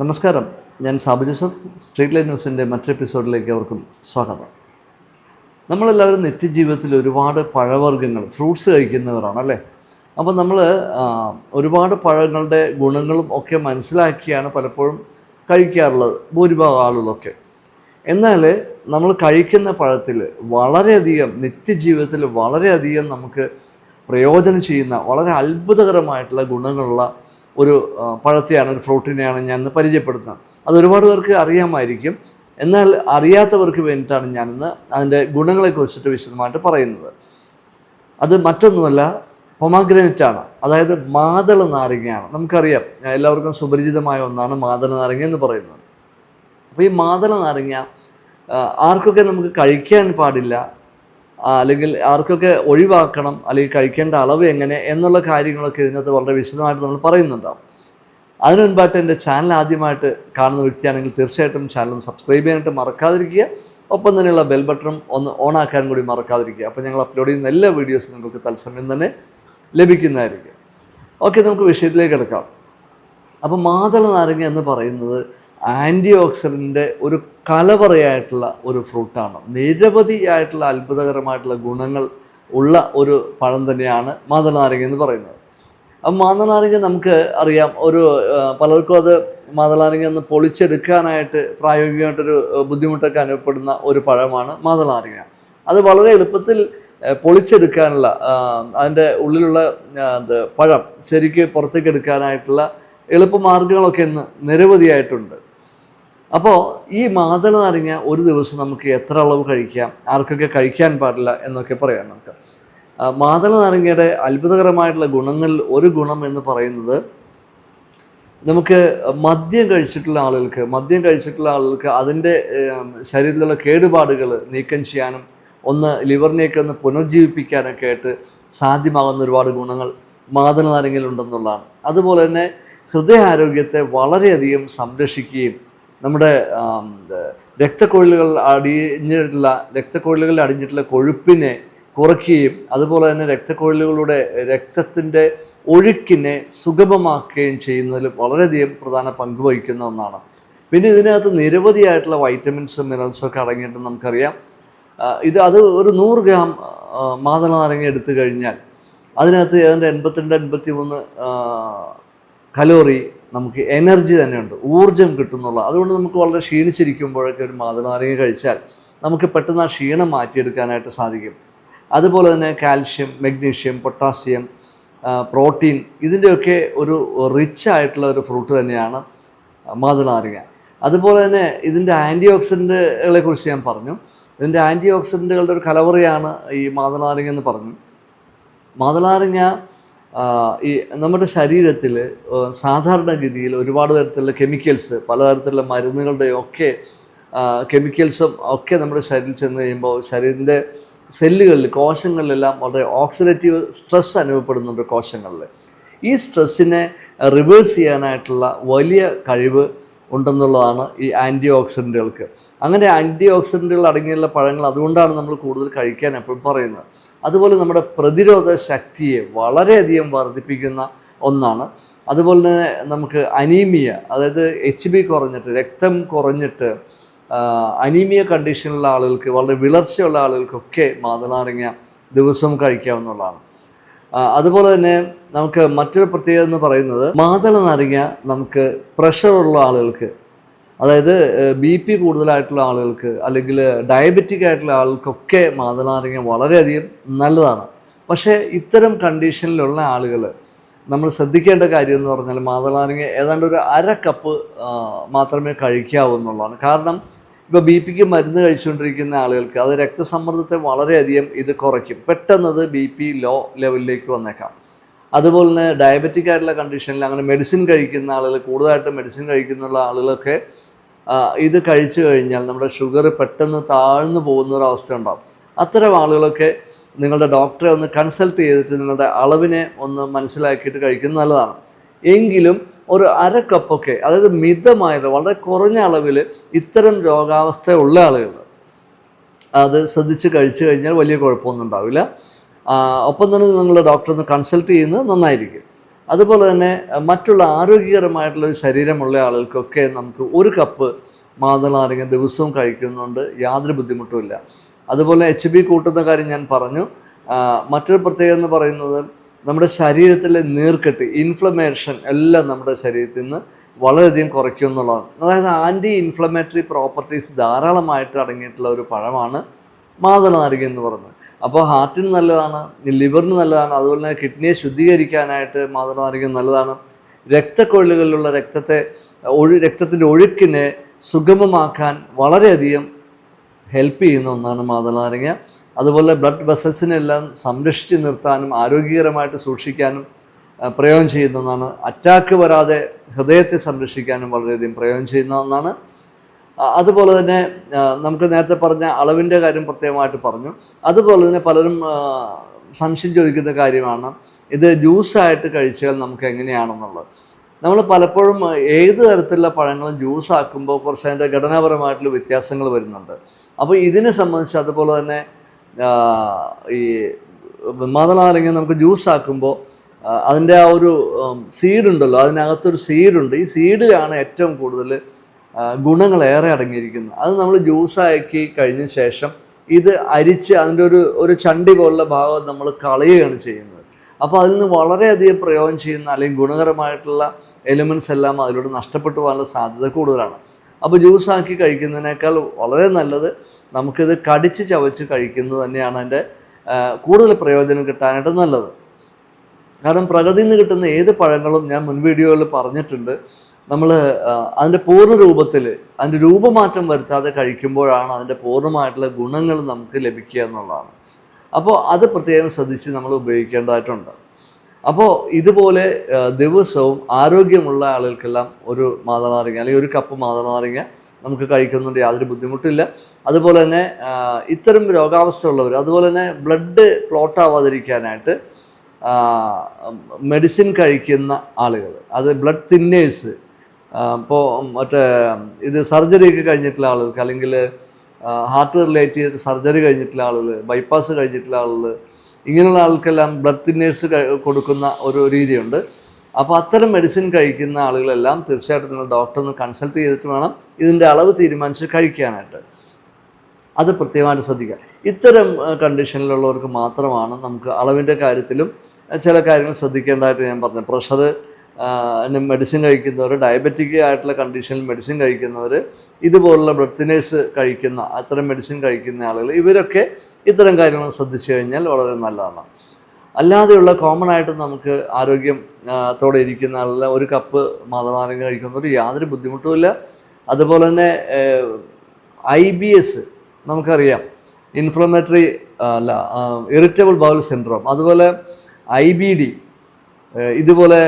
നമസ്കാരം. ഞാൻ Sabu Joseph. Street light ന്യൂസിന്റെ മറ്റൊരു എപ്പിസോഡിലേക്ക് അവർക്കും സ്വാഗതം. നമ്മളെല്ലാവരും നിത്യജീവിതത്തിൽ ഒരുപാട് പഴവർഗങ്ങൾ ഫ്രൂട്ട്സ് കഴിക്കുന്നവരാണ് അല്ലേ? അപ്പോൾ നമ്മൾ ഒരുപാട് പഴങ്ങളുടെ ഗുണങ്ങളും ഒക്കെ മനസ്സിലാക്കിയാണ് പലപ്പോഴും കഴിക്കാറുള്ളത് ഭൂരിഭാഗം ആളുകളൊക്കെ എന്നാൽ നമ്മൾ കഴിക്കുന്ന പഴത്തിൽ വളരെയധികം നിത്യജീവിതത്തിൽ വളരെയധികം നമുക്ക് പ്രയോജനം ചെയ്യുന്ന വളരെ അത്ഭുതകരമായിട്ടുള്ള ഗുണങ്ങളുള്ള ഒരു പഴത്തെയാണ് ഒരു ഫ്രൂട്ടിനെയാണ് ഞാൻ ഇന്ന് പരിചയപ്പെടുത്തുന്നത്. അത് ഒരുപാട് പേർക്ക് അറിയാമായിരിക്കും. എന്നാൽ അറിയാത്തവർക്ക് വേണ്ടിയിട്ടാണ് ഞാനിന്ന് അതിന്റെ ഗുണങ്ങളെക്കുറിച്ചിട്ട് വിശദമായിട്ട് പറയുന്നത്. അത് മറ്റൊന്നുമല്ല പൊമാഗ്രനറ്റ് ആണ് അതായത് മാതള നാരങ്ങയാണ്. നമുക്കറിയാം എല്ലാവർക്കും സുപരിചിതമായ ഒന്നാണ് മാതള നാരങ്ങ എന്ന് പറയുന്നത്. അപ്പോൾ ഈ മാതള നാരങ്ങ ആർക്കൊക്കെ നമുക്ക് കഴിക്കാൻ പാടില്ല അല്ലെങ്കിൽ ആർക്കൊക്കെ ഒഴിവാക്കണം അല്ലെങ്കിൽ കഴിക്കേണ്ട അളവ് എങ്ങനെ എന്നുള്ള കാര്യങ്ങളൊക്കെ ഇതിനകത്ത് വളരെ വിശദമായിട്ട് നമ്മൾ പറയുന്നുണ്ടാവും. അതിനു മുൻപായിട്ട് എന്റെ ചാനൽ ആദ്യമായിട്ട് കാണുന്ന വ്യക്തിയാണെങ്കിൽ തീർച്ചയായിട്ടും ചാനൽ സബ്സ്ക്രൈബ് ചെയ്യാനായിട്ട് മറക്കാതിരിക്കുക. ഒപ്പം തന്നെയുള്ള ബെൽ ബട്ടണും ഒന്ന് ഓൺ ആക്കാനും കൂടി മറക്കാതിരിക്കുക. അപ്പോൾ ഞങ്ങൾ അപ്ലോഡ് ചെയ്യുന്ന എല്ലാ വീഡിയോസും നിങ്ങൾക്ക് തത്സമയം തന്നെ ലഭിക്കുന്നതായിരിക്കും. ഓക്കെ നമുക്ക് വിഷയത്തിലേക്ക് എടുക്കാം അപ്പോൾ മാതള നാരങ്ങ എന്ന് പറയുന്നത് ആന്റി ഓക്സിഡന്റിന്റെ ഒരു കലവറയായിട്ടുള്ള ഒരു ഫ്രൂട്ടാണ്. നിരവധിയായിട്ടുള്ള അത്ഭുതകരമായിട്ടുള്ള ഗുണങ്ങൾ ഉള്ള ഒരു പഴം തന്നെയാണ് മാതളനാരങ്ങ എന്ന് പറയുന്നത്. അപ്പം മാതളനാരങ്ങ നമുക്ക് അറിയാം ഒരു പലർക്കും അത് മാതളനാരങ്ങ ഒന്ന് പൊളിച്ചെടുക്കാനായിട്ട് പ്രായോഗികമായിട്ടൊരു ബുദ്ധിമുട്ടൊക്കെ അനുഭവപ്പെടുന്ന ഒരു പഴമാണ് മാതളനാരങ്ങ. അത് വളരെ എളുപ്പത്തിൽ പൊളിച്ചെടുക്കാനുള്ള അതിന്റെ ഉള്ളിലുള്ള എന്ത് പഴം ശരിക്ക് പുറത്തേക്ക് എടുക്കാനായിട്ടുള്ള എളുപ്പമാർഗങ്ങളൊക്കെ ഇന്ന് നിരവധിയായിട്ടുണ്ട്. അപ്പോൾ ഈ മാതള നാരങ്ങ ഒരു ദിവസം നമുക്ക് എത്ര അളവ് കഴിക്കാം? ആർക്കൊക്കെ കഴിക്കാൻ പാടില്ല എന്നൊക്കെ പറയാം നമുക്ക്. മാതള നാരങ്ങയുടെ അത്ഭുതകരമായിട്ടുള്ള ഗുണങ്ങളിൽ ഒരു ഗുണം എന്ന് പറയുന്നത് നമുക്ക് മദ്യം കഴിച്ചിട്ടുള്ള ആളുകൾക്ക് മദ്യം കഴിച്ചിട്ടുള്ള ആളുകൾക്ക് അതിന്റെ ശരീരത്തിലുള്ള കേടുപാടുകൾ നീക്കം ചെയ്യാനും ഒന്ന് ലിവറിനെയൊക്കെ ഒന്ന് പുനർജീവിപ്പിക്കാനൊക്കെ ആയിട്ട് സാധ്യമാകുന്ന ഒരുപാട് ഗുണങ്ങൾ മാതള നാരങ്ങയിലുണ്ടെന്നുള്ളതാണ് അതുപോലെ തന്നെ ഹൃദയാരോഗ്യത്തെ വളരെയധികം സംരക്ഷിക്കുകയും നമ്മുടെ രക്തക്കൊഴിലുകൾ അടിഞ്ഞിട്ടുള്ള രക്തക്കൊഴലുകളിൽ അടിഞ്ഞിട്ടുള്ള കൊഴുപ്പിനെ കുറയ്ക്കുകയും അതുപോലെ തന്നെ രക്തക്കൊഴലുകളുടെ രക്തത്തിന്റെ ഒഴുക്കിനെ സുഗമമാക്കുകയും ചെയ്യുന്നതിൽ വളരെയധികം പ്രധാന പങ്ക് വഹിക്കുന്ന ഒന്നാണ്. പിന്നെ ഇതിനകത്ത് നിരവധിയായിട്ടുള്ള വൈറ്റമിൻസും മിനറൽസും ഒക്കെ അടങ്ങിയിട്ട് നമുക്കറിയാം. ഇത് അത് ഒരു നൂറ് ഗ്രാം മാതള നാരങ്ങ എടുത്തു കഴിഞ്ഞാൽ അതിനകത്ത് ഏതാണ്ട് എൺപത്തിരണ്ട് എൺപത്തി മൂന്ന് കലോറി നമുക്ക് എനർജി തന്നെയുണ്ട് ഊർജം കിട്ടുന്നുള്ള. അതുകൊണ്ട് നമുക്ക് വളരെ ക്ഷീണിച്ചിരിക്കുമ്പോഴൊക്കെ ഒരു മാതൃനാരങ്ങ കഴിച്ചാൽ നമുക്ക് പെട്ടെന്ന് ആ ക്ഷീണം മാറ്റിയെടുക്കാനായിട്ട് സാധിക്കും. അതുപോലെ തന്നെ കാൽഷ്യം മെഗ്നീഷ്യം പൊട്ടാസ്യം പ്രോട്ടീൻ ഇതിന്റെയൊക്കെ ഒരു റിച്ച് ആയിട്ടുള്ള ഒരു ഫ്രൂട്ട് തന്നെയാണ് മാതൃനാരങ്ങ അതുപോലെ തന്നെ ഇതിന്റെ ആന്റി ഓക്സിഡന്റുകളെ കുറിച്ച് ഞാൻ പറഞ്ഞു. ഇതിന്റെ ആന്റി ഓക്സിഡന്റുകളുടെ ഒരു കലവറയാണ് ഈ മാതളനാരങ്ങ എന്ന് പറഞ്ഞു. മാതള നാരങ്ങ ആ, ഈ നമ്മുടെ ശരീരത്തിൽ സാധാരണഗതിയിൽ ഒരുപാട് തരത്തിലുള്ള കെമിക്കൽസ് പലതരത്തിലുള്ള മരുന്നുകളുടെ ഒക്കെ കെമിക്കൽസും ഒക്കെ നമ്മുടെ ശരീരത്തിൽ ചെന്ന് കഴിയുമ്പോൾ ശരീരത്തിന്റെ സെല്ലുകളിൽ കോശങ്ങളിലെല്ലാം വളരെ ഓക്സിഡേറ്റീവ് സ്ട്രെസ് അനുഭവപ്പെടുന്നുണ്ട് കോശങ്ങളിൽ ഈ സ്ട്രെസ്സിനെ റിവേഴ്സ് ചെയ്യാനായിട്ടുള്ള വലിയ കഴിവ് ഉണ്ടെന്നുള്ളതാണ് ഈ ആന്റി ഓക്സിഡന്റുകൾക്ക് അങ്ങനെ ആന്റി ഓക്സിഡന്റുകൾ അടങ്ങിയുള്ള പഴങ്ങൾ അതുകൊണ്ടാണ് നമ്മൾ കൂടുതൽ കഴിക്കാൻ എപ്പോഴും പറയുന്നത്. അതുപോലെ നമ്മുടെ പ്രതിരോധ ശക്തിയെ വളരെയധികം വർദ്ധിപ്പിക്കുന്ന ഒന്നാണ്. അതുപോലെ തന്നെ നമുക്ക് അനീമിയ അതായത് എച്ച് ബി കുറഞ്ഞിട്ട് രക്തം കുറഞ്ഞിട്ട് അനീമിയ കണ്ടീഷനുള്ള ആളുകൾക്ക് വളരെ വിളർച്ചയുള്ള ആളുകൾക്കൊക്കെ മാതളാറിങ്ങ ദിവസം കഴിക്കാവുന്നതാണ്. അതുപോലെ തന്നെ നമുക്ക് മറ്റൊരു പ്രത്യേകത എന്ന് പറയുന്നത് മാതള നാരങ്ങ നമുക്ക് പ്രഷറുള്ള ആളുകൾക്ക് അതായത് ബി പി കൂടുതലായിട്ടുള്ള ആളുകൾക്ക് അല്ലെങ്കിൽ ഡയബറ്റിക് ആയിട്ടുള്ള ആളുകൾക്കൊക്കെ മാതള നാരങ്ങ വളരെയധികം നല്ലതാണ്. പക്ഷേ ഇത്തരം കണ്ടീഷനിലുള്ള ആളുകൾ നമ്മൾ ശ്രദ്ധിക്കേണ്ട കാര്യം എന്ന് പറഞ്ഞാൽ മാതള നാരങ്ങ ഏതാണ്ട് ഒരു അര കപ്പ് മാത്രമേ കഴിക്കാവൂ എന്നുള്ളതാണ്. കാരണം ഇപ്പോൾ ബി പിക്ക് മരുന്ന് കഴിച്ചുകൊണ്ടിരിക്കുന്ന ആളുകൾക്ക് അത് രക്തസമ്മർദ്ദത്തെ വളരെയധികം ഇത് കുറയ്ക്കും. പെട്ടെന്നത് ബി പി ലോ ലെവലിലേക്ക് വന്നേക്കാം. അതുപോലെ തന്നെ ഡയബറ്റിക് ആയിട്ടുള്ള കണ്ടീഷനിൽ അങ്ങനെ മെഡിസിൻ കഴിക്കുന്ന ആളുകൾ കൂടുതലായിട്ട് മെഡിസിൻ കഴിക്കുന്നുള്ള ആളുകളൊക്കെ ഇത് കഴിച്ചു കഴിഞ്ഞാൽ നമ്മുടെ ഷുഗർ പെട്ടെന്ന് താഴ്ന്നു പോകുന്ന ഒരു അവസ്ഥ ഉണ്ടാകും അത്തരം ആളുകളൊക്കെ നിങ്ങളുടെ ഡോക്ടറെ ഒന്ന് കൺസൾട്ട് ചെയ്തിട്ട് നിങ്ങളുടെ അളവിനെ ഒന്ന് മനസ്സിലാക്കിയിട്ട് കഴിക്കുന്നത് നല്ലതാണ്. എങ്കിലും ഒരു അര കപ്പൊക്കെ അതായത് മിതമായത് വളരെ കുറഞ്ഞ അളവിൽ ഇത്തരം രോഗാവസ്ഥ ഉള്ള ആളുകൾ അത് ശ്രദ്ധിച്ച് കഴിച്ചു കഴിഞ്ഞാൽ വലിയ കുഴപ്പമൊന്നും ഉണ്ടാവില്ല. ഒപ്പം തന്നെ നിങ്ങളുടെ ഡോക്ടറെ ഒന്ന് കൺസൾട്ട് ചെയ്യുന്നത് നന്നായിരിക്കും. അതുപോലെ തന്നെ മറ്റുള്ള ആരോഗ്യകരമായിട്ടുള്ള ഒരു ശരീരമുള്ള ആളുകൾക്കൊക്കെ നമുക്ക് ഒരു കപ്പ് മാതളനാരങ്ങ ദിവസവും കഴിക്കുന്നുണ്ട് യാതൊരു ബുദ്ധിമുട്ടുമില്ല അതുപോലെ എച്ച് ബി കൂട്ടുന്ന കാര്യം ഞാൻ പറഞ്ഞു. മറ്റൊരു പ്രത്യേകത എന്ന് പറയുന്നത് നമ്മുടെ ശരീരത്തിലെ നീർക്കെട്ട് ഇൻഫ്ലമേഷൻ എല്ലാം നമ്മുടെ ശരീരത്തിൽ നിന്ന് വളരെയധികം കുറയ്ക്കും എന്നുള്ളതാണ്. അതായത് ആന്റി ഇൻഫ്ലമേറ്ററി പ്രോപ്പർട്ടീസ് ധാരാളമായിട്ട് അടങ്ങിയിട്ടുള്ള ഒരു പഴമാണ് മാതളനാരങ്ങ എന്ന് പറയുന്നത്. അപ്പോൾ ഹാർട്ടിന് നല്ലതാണ് ലിവറിന് നല്ലതാണ് അതുപോലെ തന്നെ കിഡ്നിയെ ശുദ്ധീകരിക്കാനായിട്ട് മാതൃനാരോഗ്യം നല്ലതാണ്. രക്തക്കൊഴലുകളിലുള്ള രക്തത്തെ ഒഴു രക്തത്തിന്റെ ഒഴുക്കിനെ സുഗമമാക്കാൻ വളരെയധികം ഹെൽപ്പ് ചെയ്യുന്ന ഒന്നാണ് മാതളനാരങ്ങ. അതുപോലെ ബ്ലഡ് വെസൽസിനെല്ലാം സംരക്ഷിച്ച് നിർത്താനും ആരോഗ്യകരമായിട്ട് സൂക്ഷിക്കാനും പ്രയോഗം ചെയ്യുന്ന ഒന്നാണ്. അറ്റാക്ക് വരാതെ ഹൃദയത്തെ സംരക്ഷിക്കാനും വളരെയധികം പ്രയോജനം ചെയ്യുന്ന ഒന്നാണ്. അതുപോലെ തന്നെ നമുക്ക് നേരത്തെ പറഞ്ഞ അളവിന്റെ കാര്യം പ്രത്യേകമായിട്ട് പറഞ്ഞു. അതുപോലെ തന്നെ പലരും സംശയം ചോദിക്കുന്ന കാര്യമാണ് ഇത് ജ്യൂസായിട്ട് കഴിച്ചാൽ നമുക്ക് എങ്ങനെയാണെന്നുള്ളത്. നമ്മൾ പലപ്പോഴും ഏത് തരത്തിലുള്ള പഴങ്ങളും ജ്യൂസ് ആക്കുമ്പോൾ കുറച്ച് അതിന്റെ ഘടനാപരമായിട്ടുള്ള വ്യത്യാസങ്ങൾ വരുന്നുണ്ട്. അപ്പോൾ ഇതിനെ സംബന്ധിച്ച് അതുപോലെ തന്നെ ഈ മാതളനാരങ്ങ നമുക്ക് ജ്യൂസ് ആക്കുമ്പോൾ അതിന്റെ ആ ഒരു സീഡ് ഉണ്ടല്ലോ അതിനകത്തൊരു സീഡുണ്ട് ഈ സീഡിലാണ് ഏറ്റവും കൂടുതൽ ഗുണങ്ങളേറെ അടങ്ങിയിരിക്കുന്നു. അത് നമ്മൾ ജ്യൂസാക്കി കഴിഞ്ഞ ശേഷം ഇത് അരിച്ച് അതിന്റെ ഒരു ഒരു ചണ്ടി പോലുള്ള ഭാഗം നമ്മൾ കളയുകയാണ് ചെയ്യുന്നത്. അപ്പോൾ അതിൽ നിന്ന് വളരെയധികം പ്രയോഗം ചെയ്യുന്ന അല്ലെങ്കിൽ ഗുണകരമായിട്ടുള്ള എലിമെന്റ്സ് എല്ലാം അതിലൂടെ നഷ്ടപ്പെട്ടു പോകാനുള്ള സാധ്യത കൂടുതലാണ്. അപ്പോൾ ജ്യൂസാക്കി കഴിക്കുന്നതിനേക്കാൾ വളരെ നല്ലത് നമുക്കിത് കടിച്ച് ചവച്ച് കഴിക്കുന്നത് തന്നെയാണ് അതിന്റെ കൂടുതൽ പ്രയോജനം കിട്ടാനായിട്ട് നല്ലത്. കാരണം പ്രകൃതിയിൽ നിന്ന് കിട്ടുന്ന ഏത് പഴങ്ങളും ഞാൻ മുൻ വീഡിയോയിൽ പറഞ്ഞിട്ടുണ്ട്. നമ്മൾ അതിന്റെ പൂർണ രൂപത്തിൽ അതിന്റെ രൂപമാറ്റം വരുത്താതെ കഴിക്കുമ്പോഴാണ് അതിന്റെ പൂർണമായിട്ടുള്ള ഗുണങ്ങൾ നമുക്ക് ലഭിക്കുക എന്നുള്ളതാണ്. അപ്പോൾ അത് പ്രത്യേകം ശ്രദ്ധിച്ച് നമ്മൾ ഉപയോഗിക്കേണ്ടതായിട്ടുണ്ട്. അപ്പോൾ ഇതുപോലെ ദിവസവും ആരോഗ്യമുള്ള ആളുകൾക്കെല്ലാം ഒരു മാതനാരങ്ങ അല്ലെങ്കിൽ ഒരു കപ്പ് മാതനാരങ്ങ നമുക്ക് കഴിക്കുന്നുണ്ട് യാതൊരു ബുദ്ധിമുട്ടില്ല. അതുപോലെ തന്നെ ഇത്തരം രോഗാവസ്ഥ ഉള്ളവർ അതുപോലെ തന്നെ ബ്ലഡ് ക്ലോട്ട് ആവാതിരിക്കാനായിട്ട് മെഡിസിൻ കഴിക്കുന്ന ആളുകൾ അത് ബ്ലഡ് തിന്നേഴ്സ് ഇപ്പോൾ മറ്റേ ഇത് സർജറി ഒക്കെ കഴിഞ്ഞിട്ടുള്ള ആളുകൾക്ക് അല്ലെങ്കിൽ ഹാർട്ട് റിലേറ്റ് ചെയ്ത് സർജറി കഴിഞ്ഞിട്ടുള്ള ആളുകൾ ബൈപ്പാസ് കഴിഞ്ഞിട്ടുള്ള ആളുകൾ ഇങ്ങനെയുള്ള ആൾക്കെല്ലാം ബ്ലഡ് തിന്നേഴ്സ് കൊടുക്കുന്ന ഒരു രീതിയുണ്ട്. അപ്പോൾ അത്തരം മെഡിസിൻ കഴിക്കുന്ന ആളുകളെല്ലാം തീർച്ചയായിട്ടും നിങ്ങൾ ഡോക്ടറിന് കൺസൾട്ട് ചെയ്തിട്ട് വേണം ഇതിന്റെ അളവ് തീരുമാനിച്ച് കഴിക്കാനായിട്ട്. അത് പ്രത്യേകമായിട്ട് ശ്രദ്ധിക്കുക. ഇത്തരം കണ്ടീഷനിലുള്ളവർക്ക് മാത്രമാണ് നമുക്ക് അളവിന്റെ കാര്യത്തിലും ചില കാര്യങ്ങൾ ശ്രദ്ധിക്കേണ്ടതായിട്ട് ഞാൻ പറഞ്ഞു പ്രഷർ മെഡിസിൻ കഴിക്കുന്നവർ ഡയബറ്റിക് ആയിട്ടുള്ള കണ്ടീഷനിൽ മെഡിസിൻ കഴിക്കുന്നവർ ഇതുപോലുള്ള ബ്ലഡ് തിനേഴ്സ് കഴിക്കുന്ന അത്തരം മെഡിസിൻ കഴിക്കുന്ന ആളുകൾ ഇവരൊക്കെ ഇത്തരം കാര്യങ്ങൾ ശ്രദ്ധിച്ചു കഴിഞ്ഞാൽ വളരെ നല്ലതാണ്. അല്ലാതെയുള്ള കോമൺ ആയിട്ട് നമുക്ക് ആരോഗ്യം ത്തോടെ ഇരിക്കുന്ന ആളുകൾ ഒരു കപ്പ് മാതനാരങ്ങ കഴിക്കുന്നവർ യാതൊരു ബുദ്ധിമുട്ടുമില്ല അതുപോലെ തന്നെ ഐ ബി എസ് നമുക്കറിയാം. ഇൻഫ്ലമേറ്ററി അല്ല ഇറിറ്റബിൾ ബൗൾ സിൻഡ്രോം അതുപോലെ ഐ ബി ഡി ഇതുപോലെ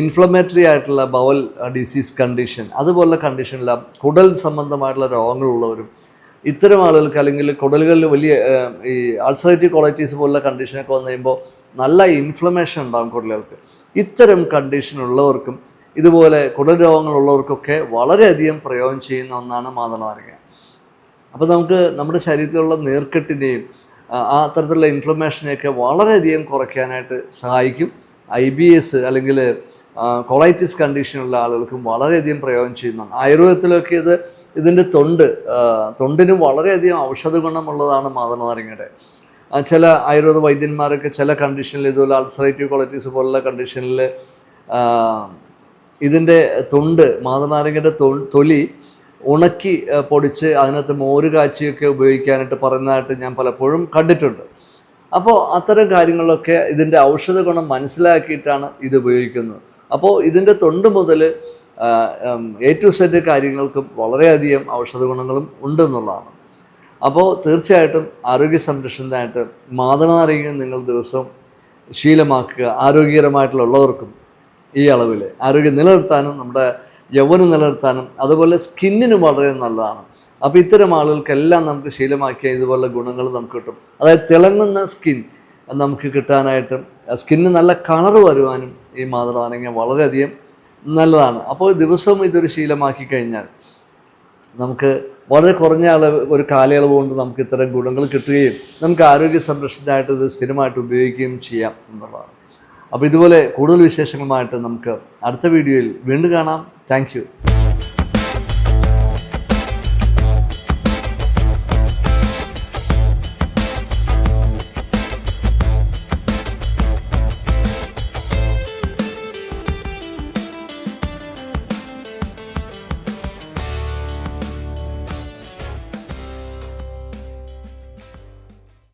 ഇൻഫ്ലമേറ്ററി ആയിട്ടുള്ള ബവൽ ഡിസീസ് കണ്ടീഷൻ അതുപോലുള്ള കണ്ടീഷനിലെല്ലാം കുടൽ സംബന്ധമായിട്ടുള്ള രോഗങ്ങളുള്ളവരും ഇത്തരം ആളുകൾക്ക് അല്ലെങ്കിൽ കുടലുകളിൽ വലിയ ഈ അൾസറേറ്റീവ് ക്വാളിറ്റീസ് പോലുള്ള കണ്ടീഷനൊക്കെ വന്നു കഴിയുമ്പോൾ നല്ല ഇൻഫ്ലമേഷൻ ഉണ്ടാകും കുടലുകൾക്ക്. ഇത്തരം കണ്ടീഷൻ ഉള്ളവർക്കും ഇതുപോലെ കുടൽ രോഗങ്ങളുള്ളവർക്കൊക്കെ വളരെയധികം പ്രയോഗം ചെയ്യുന്ന ഒന്നാണ് മാതളനാരങ്ങ. അപ്പോൾ നമുക്ക് നമ്മുടെ ശരീരത്തിലുള്ള നീർക്കെട്ടിനെയും ആ തരത്തിലുള്ള ഇൻഫ്ലമേഷനെയൊക്കെ വളരെയധികം കുറയ്ക്കാനായിട്ട് സഹായിക്കും. ഐ ബി എസ് അല്ലെങ്കിൽ കൊളൈറ്റിസ് കണ്ടീഷനുള്ള ആളുകൾക്കും വളരെയധികം പ്രയോജനം ചെയ്യുന്നതാണ് ആയുർവേദത്തിലൊക്കെ ഇത് ഇതിന്റെ തൊണ്ട് തൊണ്ടിന് വളരെയധികം ഔഷധ ഗുണമുള്ളതാണ് മാതളനാരങ്ങയുടെ ചില ആയുർവേദ വൈദ്യന്മാരൊക്കെ ചില കണ്ടീഷനിൽ ഇതുപോലെ അൾസറേറ്റീവ് ക്വാളിറ്റീസ് പോലുള്ള കണ്ടീഷനിൽ ഇതിന്റെ തൊണ്ട് മാതനാരങ്ങയുടെ തൊലി ഉണക്കി പൊടിച്ച് അതിനകത്ത് മോര് കാച്ചിയൊക്കെ ഉപയോഗിക്കാനായിട്ട് പറയുന്നതായിട്ട് ഞാൻ പലപ്പോഴും കണ്ടിട്ടുണ്ട്. അപ്പോൾ അത്തരം കാര്യങ്ങളൊക്കെ ഇതിന്റെ ഔഷധ ഗുണം മനസ്സിലാക്കിയിട്ടാണ് ഇത് ഉപയോഗിക്കുന്നത്. അപ്പോൾ ഇതിന്റെ തൊണ്ട് മുതൽ എ ടു സെറ്റ് കാര്യങ്ങൾക്കും വളരെയധികം ഔഷധ ഗുണങ്ങളും ഉണ്ടെന്നുള്ളതാണ്. അപ്പോൾ തീർച്ചയായിട്ടും ആരോഗ്യ സംരക്ഷണത്തിനായിട്ട് മാതളനാരങ്ങ നിങ്ങൾ ദിവസവും ശീലമാക്കുക ആരോഗ്യകരമായിട്ടുള്ളവർക്കും ഈ അളവിൽ ആരോഗ്യം നിലനിർത്താനും നമ്മുടെ യൗവനം നിലനിർത്താനും അതുപോലെ സ്കിന്നിനും വളരെ നല്ലതാണ്. അപ്പോൾ ഇത്തരം ആളുകൾക്കെല്ലാം നമുക്ക് ശീലമാക്കിയ ഇതുപോലുള്ള ഗുണങ്ങൾ നമുക്ക് കിട്ടും. അതായത് തിളങ്ങുന്ന സ്കിൻ നമുക്ക് കിട്ടാനായിട്ടും സ്കിന്നിന് നല്ല കളർ വരുവാനും ഈ മാതൃനാരങ്ങ വളരെയധികം നല്ലതാണ്. അപ്പോൾ ദിവസവും ഇതൊരു ശീലമാക്കി കഴിഞ്ഞാൽ നമുക്ക് വളരെ കുറഞ്ഞ അളവ് ഒരു കാലയളവ് കൊണ്ട് നമുക്ക് ഇത്തരം ഗുണങ്ങൾ കിട്ടുകയും നമുക്ക് ആരോഗ്യ സംരക്ഷണത്തിനായിട്ട് ഇത് സ്ഥിരമായിട്ട് ഉപയോഗിക്കുകയും ചെയ്യാം എന്നുള്ളതാണ്. അപ്പോൾ ഇതുപോലെ കൂടുതൽ വിശേഷങ്ങളുമായിട്ട് നമുക്ക് അടുത്ത വീഡിയോയിൽ വീണ്ടും കാണാം. താങ്ക്